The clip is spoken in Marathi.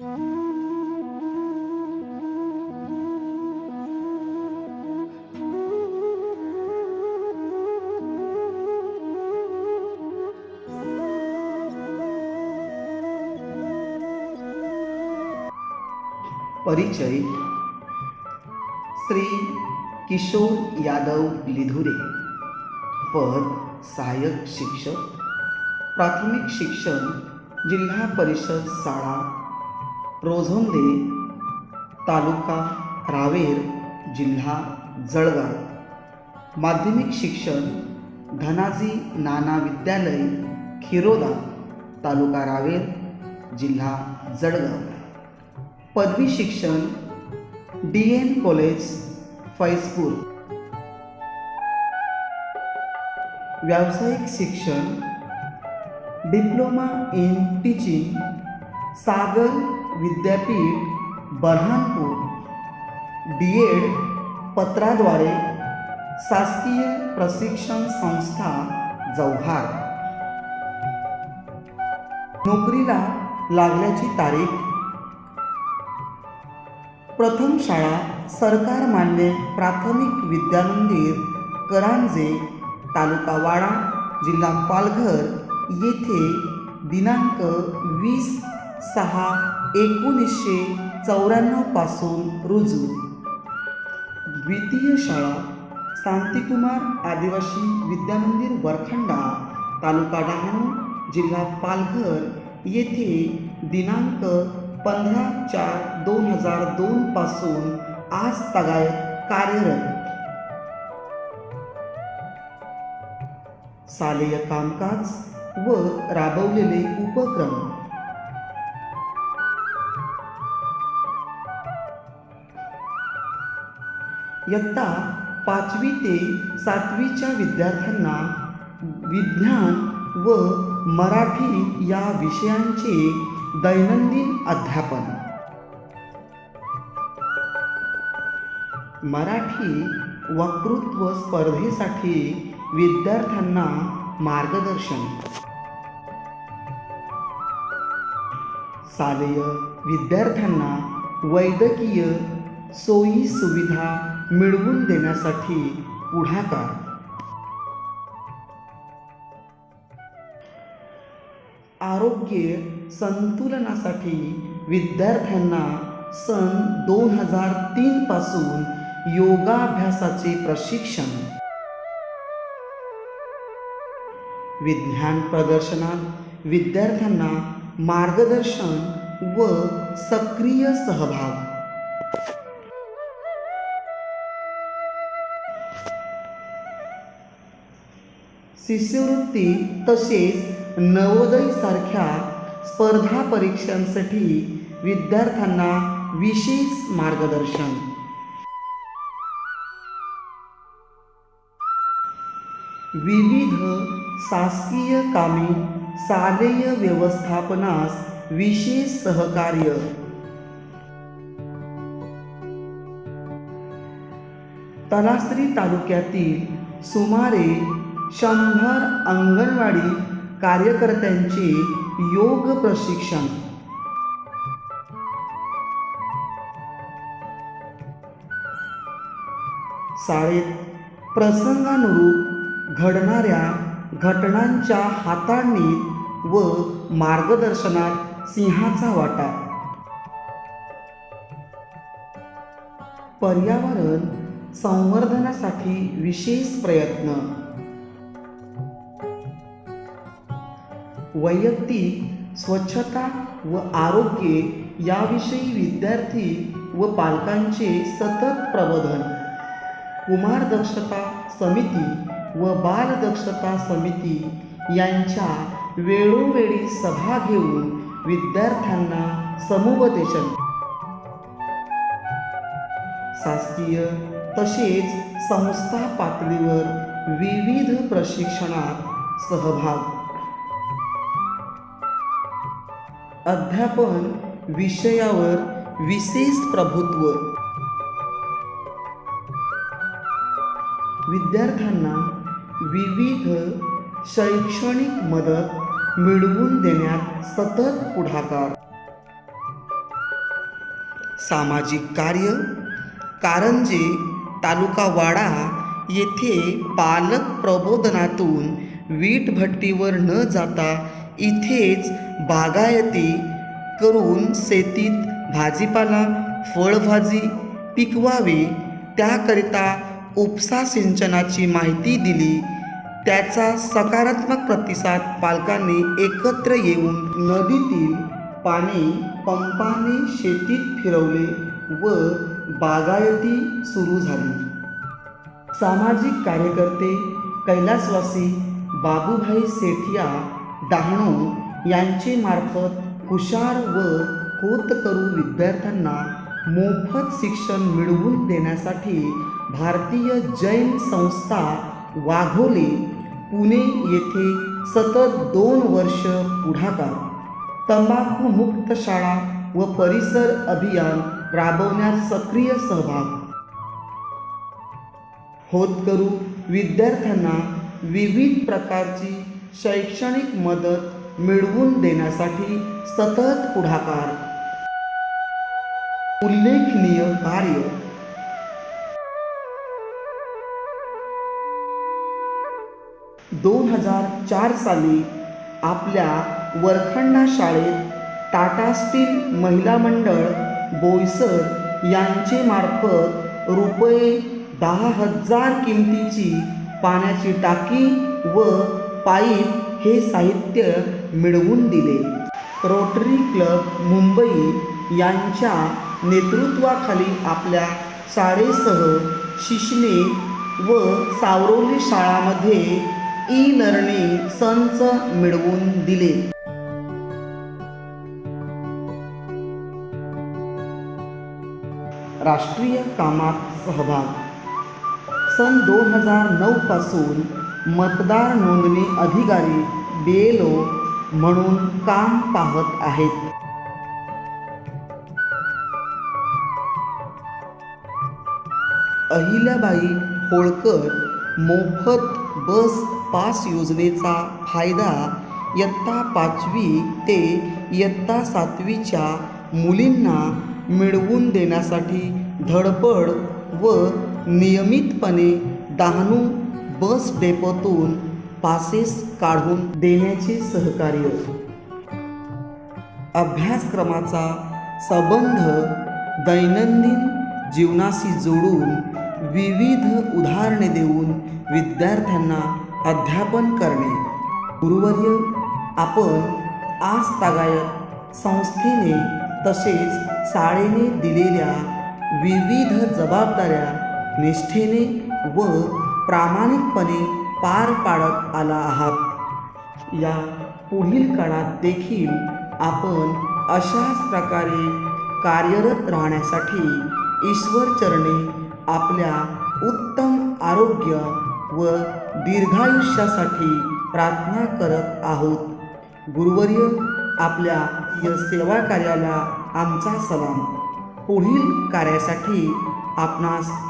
परिचय. श्री किशोर यादव लिधुरे. पद सहाय्यक शिक्षक. प्राथमिक शिक्षण जिल्हा परिषद शाळा रोझोंदे तालुका रावेर जिल्हा जळगाव. माध्यमिक शिक्षण धनाजी नाना विद्यालय खिरोदा तालुका रावेर जिल्हा जळगाव. पदवी शिक्षण डी एन कॉलेज फैजपूर. व्यावसायिक शिक्षण डिप्लोमा इन टीचिंग सागर विद्यापीठ बऱ्हाणपूर डी एड पत्राद्वारे शासकीय प्रशिक्षण संस्था जव्हार. नोकरीला लागल्याची तारीख. प्रथम शाळा सरकार मान्य प्राथमिक विद्यामंदिर करांजे तालुका वाडा जिल्हा पालघर येथे दिनांक वीस सहा एकोणीसशे चौऱ्याण्णवपासून रुजू. द्वितीय शाळा शांतिकुमार आदिवासी विद्यामंदिर वरखंडा तालुका डहाणू जिल्हा पालघर येथे दिनांक पंधरा चार दोन हजार दोनपासून आज तगाय कार्यरत. शालेय कामकाज व राबवलेले उपक्रम. इयत्ता पाचवी ते सातवीच्या विद्यार्थ्यांना विज्ञान व मराठी या विषयांचे दैनंदिन अध्यापन. मराठी वक्तृत्व स्पर्धेसाठी विद्यार्थ्यांना मार्गदर्शन. शालेय विद्यार्थ्यांना वैद्यकीय सोयी सुविधा मिळवून देण्यासाठी पुढाकार. आरोग्य संतुलनासाठी विद्यार्थ्यांना सन दोन हजार तीन पासून योगाभ्यासाचे प्रशिक्षण. विज्ञान प्रदर्शनात विद्यार्थ्यांना मार्गदर्शन व सक्रिय सहभाग. शिष्यवृत्ती तसेच नवोदयसारख्या स्पर्धा परीक्षांसाठी विद्यार्थ्यांना विशेष मार्गदर्शन. विविध शासकीय कामे शालेय व्यवस्थापनास विशेष सहकार्य. तलासरी तालुक्यातील सुमारे शंभर अंगणवाडी कार्यकर्त्यांचे योग प्रशिक्षण. शाळेत प्रसंगानुरूप घडणाऱ्या घटनांच्या हाताळणीत व मार्गदर्शनात सिंहाचा वाटा. पर्यावरण संवर्धनासाठी विशेष प्रयत्न. वैयक्तिक स्वच्छता व आरोग्य याविषयी विद्यार्थी व पालकांचे सतत प्रबोधन. कुमार दक्षता समिती व बालदक्षता समिती यांच्या वेळोवेळी सभा घेऊन विद्यार्थ्यांना समुपदेशन. शासकीय तसेच संस्था पातळीवर विविध प्रशिक्षणात सहभाग अध्यापन विषयावर विशेष प्रभुत्व. विद्यार्थ्यांना विविध शैक्षणिक मदत मिळवून देण्यात सतत पुढाकार. सामाजिक कार्य कारंजे तालुका वाडा येथे पालक प्रबोधनातून वीटभट्टीवर न जाता इथेच बागायती करून शेतीत भाजीपाला फळभाजी पिकवावी त्याकरिता उपसा सिंचनाची माहिती दिली. त्याचा सकारात्मक प्रतिसाद पालकांनी एकत्र येऊन नदीतील पाणी पंपाने शेतीत फिरवले व बागायती सुरू झाली. सामाजिक कार्यकर्ते कैलासवासी बाबूभाई सेठिया डहाणू यांचे मार्फत हुशार व होतकरू विद्यार्थ्यांना मोफत शिक्षण मिळवून देण्यासाठी भारतीय जैन संस्था वाघोले पुणे येथे सतत दोन वर्ष पुढाकार. तंबाखूमुक्त शाळा व परिसर अभियान राबवण्यात सक्रिय सहभाग. होतकरू विद्यार्थ्यांना विविध प्रकारची शैक्षणिक मदत मिळवून देण्यासाठी सतत पुढाकार. उल्लेखनीय कार्य. दोन हजार चार साली आपल्या वरखंडा शाळेत टाटा स्टील महिला मंडळ बोईसर यांचे मार्फत रुपये दहा हजार किमतीची पाण्याची टाकी व पाईप हे साहित्य मिळवून दिले. रोटरी क्लब मुंबई यांच्या नेतृत्वाखाली आपल्या शाळेसह शिशने व सावरोली शाळामध्ये ई लर्निंग संच मिळवून दिले. राष्ट्रीय कामात सहभाग सन दोन हजार नऊपासून मतदार नोंदणी अधिकारी बेलो म्हणून काम पाहत आहेत. अहिल्याबाई होळकर मोफत बस पास योजनेचा फायदा इयत्ता पाचवी ते इयत्ता सातवीच्या मुलींना मिळवून देण्यासाठी धडपड व नियमितपणे डहाणू बस डेपोतून पासेस काढून देण्याचे सहकार्य. अभ्यासक्रमाचा संबंध दैनंदिन जीवनाशी जोडून विविध उदाहरणे देऊन विद्यार्थ्यांना अध्यापन करणे. गुरुवर्य आपण आज तागायत संस्थेने तसेच शाळेने दिलेल्या विविध जबाबदाऱ्या निष्ठेने व प्रामाणिकपणे पार पाडत आला आहात. या पुढील काळात देखील आपण अशाच प्रकारे कार्यरत राहण्यासाठी ईश्वरचरणी आपल्या उत्तम आरोग्य व दीर्घायुष्यासाठी प्रार्थना करत आहोत. गुरुवर्य आपल्या या सेवा कार्याला आमचा सलाम. पुढील कार्यासाठी आपणास